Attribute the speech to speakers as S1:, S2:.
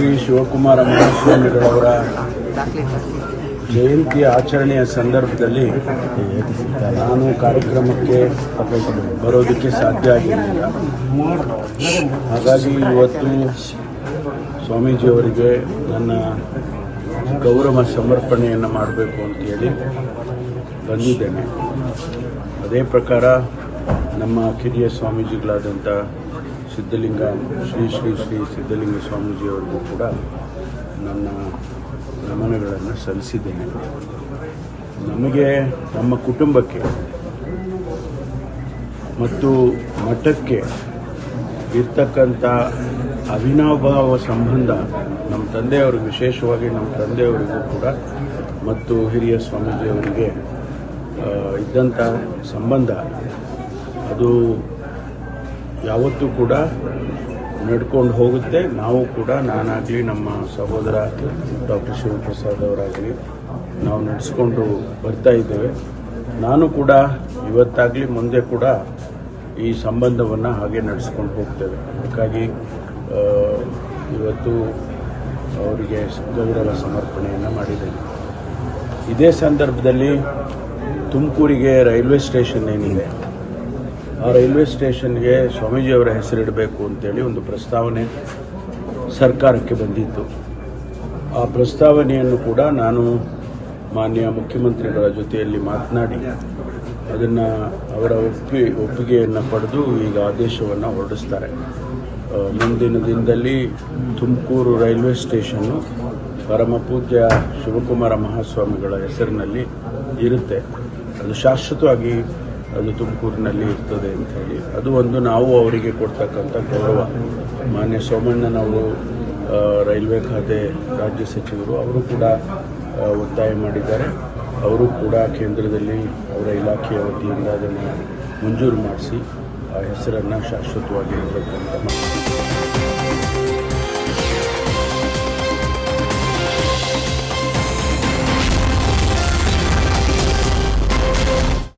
S1: ಶ್ರೀ ಶಿವಕುಮಾರ ಮಹಾಸ್ವಾಮಿಗಳವರ ಜಯಂತಿ ಆಚರಣೆಯ ಸಂದರ್ಭದಲ್ಲಿ ನಾನು ಕಾರ್ಯಕ್ರಮಕ್ಕೆ ಬರೋದಕ್ಕೆ ಸಾಧ್ಯ ಆಗಿರಲಿಲ್ಲ. ಹಾಗಾಗಿ ಇವತ್ತು ಸ್ವಾಮೀಜಿಯವರಿಗೆ ನನ್ನ ಗೌರವ ಸಮರ್ಪಣೆಯನ್ನು ಮಾಡಬೇಕು ಅಂತೇಳಿ ಬಂದಿದ್ದೇನೆ. ಅದೇ ಪ್ರಕಾರ ನಮ್ಮ ಕಿರಿಯ ಸ್ವಾಮೀಜಿಗಳಾದಂಥ ಸಿದ್ಧಲಿಂಗ, ಶ್ರೀ ಶ್ರೀ ಶ್ರೀ ಸಿದ್ಧಲಿಂಗ ಸ್ವಾಮೀಜಿಯವರಿಗೂ ಕೂಡ ನನ್ನ ನಮನಗಳನ್ನು ಸಲ್ಲಿಸಿದ್ದೇನೆ. ನಮಗೆ ನಮ್ಮ ಕುಟುಂಬಕ್ಕೆ ಮತ್ತು ಮಠಕ್ಕೆ ಇರ್ತಕ್ಕಂಥ ಅವಿನಾಭಾವ ಸಂಬಂಧ ನಮ್ಮ ತಂದೆಯವ್ರಿಗೆ ವಿಶೇಷವಾಗಿ ನಮ್ಮ ತಂದೆಯವರಿಗೂ ಕೂಡ ಮತ್ತು ಹಿರಿಯ ಸ್ವಾಮೀಜಿಯವರಿಗೆ ಇದ್ದಂಥ ಸಂಬಂಧ, ಅದು ಯಾವತ್ತೂ ಕೂಡ ನಡ್ಕೊಂಡು ಹೋಗುತ್ತೆ. ನಾವು ಕೂಡ ನಾನಾಗಲಿ ನಮ್ಮ ಸಹೋದರ ಡಾಕ್ಟರ್ ಶಿವಪ್ರಸಾದ್ ಅವರಾಗಲಿ ನಾವು ನಡೆಸ್ಕೊಂಡು ಬರ್ತಾ ಇದ್ದೇವೆ. ನಾನು ಕೂಡ ಇವತ್ತಾಗಲಿ ಮುಂದೆ ಕೂಡ ಈ ಸಂಬಂಧವನ್ನು ಹಾಗೆ ನಡೆಸ್ಕೊಂಡು ಹೋಗ್ತೇವೆ. ಅದಕ್ಕಾಗಿ ಇವತ್ತು ಅವರಿಗೆ ಗೌರವ ಸಮರ್ಪಣೆಯನ್ನು ಮಾಡಿದ್ದೇನೆ. ಇದೇ ಸಂದರ್ಭದಲ್ಲಿ ತುಮಕೂರಿಗೆ ರೈಲ್ವೆ ಸ್ಟೇಷನ್ ಏನಿದೆ ಆ ರೈಲ್ವೆ ಸ್ಟೇಷನ್ಗೆ ಸ್ವಾಮೀಜಿಯವರ ಹೆಸರಿಡಬೇಕು ಅಂತೇಳಿ ಒಂದು ಪ್ರಸ್ತಾವನೆ ಸರ್ಕಾರಕ್ಕೆ ಬಂದಿತ್ತು. ಆ ಪ್ರಸ್ತಾವನೆಯನ್ನು ಕೂಡ ನಾನು ಮಾನ್ಯ ಮುಖ್ಯಮಂತ್ರಿಗಳ ಜೊತೆಯಲ್ಲಿ ಮಾತನಾಡಿ, ಅದನ್ನು ಅವರ ಒಪ್ಪಿ, ಒಪ್ಪಿಗೆಯನ್ನು ಪಡೆದು ಈಗ ಆದೇಶವನ್ನು ಹೊರಡಿಸ್ತಾರೆ. ಮುಂದಿನ ದಿನದಲ್ಲಿ ತುಮಕೂರು ರೈಲ್ವೆ ಸ್ಟೇಷನ್ನು ಪರಮಪೂಜ್ಯ ಶಿವಕುಮಾರ ಮಹಾಸ್ವಾಮಿಗಳ ಹೆಸರಿನಲ್ಲಿ ಇರುತ್ತೆ. ಅದು ಶಾಶ್ವತವಾಗಿ ಅದು ತುಮಕೂರಿನಲ್ಲಿ ಇರ್ತದೆ ಅಂತ ಹೇಳಿ. ಅದು ಒಂದು ನಾವು ಅವರಿಗೆ ಕೊಡ್ತಕ್ಕಂಥ ಗೌರವ. ಮಾನ್ಯ ಸೋಮಣ್ಣನವರು ರೈಲ್ವೆ ಖಾತೆ ರಾಜ್ಯ ಸಚಿವರು, ಅವರು ಕೂಡ ಒತ್ತಾಯ ಮಾಡಿದ್ದಾರೆ. ಅವರು ಕೂಡ ಕೇಂದ್ರದಲ್ಲಿ ಅವರ ಇಲಾಖೆಯ ವತಿಯಿಂದ ಅದನ್ನು ಮಂಜೂರು ಮಾಡಿಸಿ, ಆ, ಹೆಸರನ್ನು ಶಾಶ್ವತವಾಗಿ ಇರಬೇಕು ಅಂತ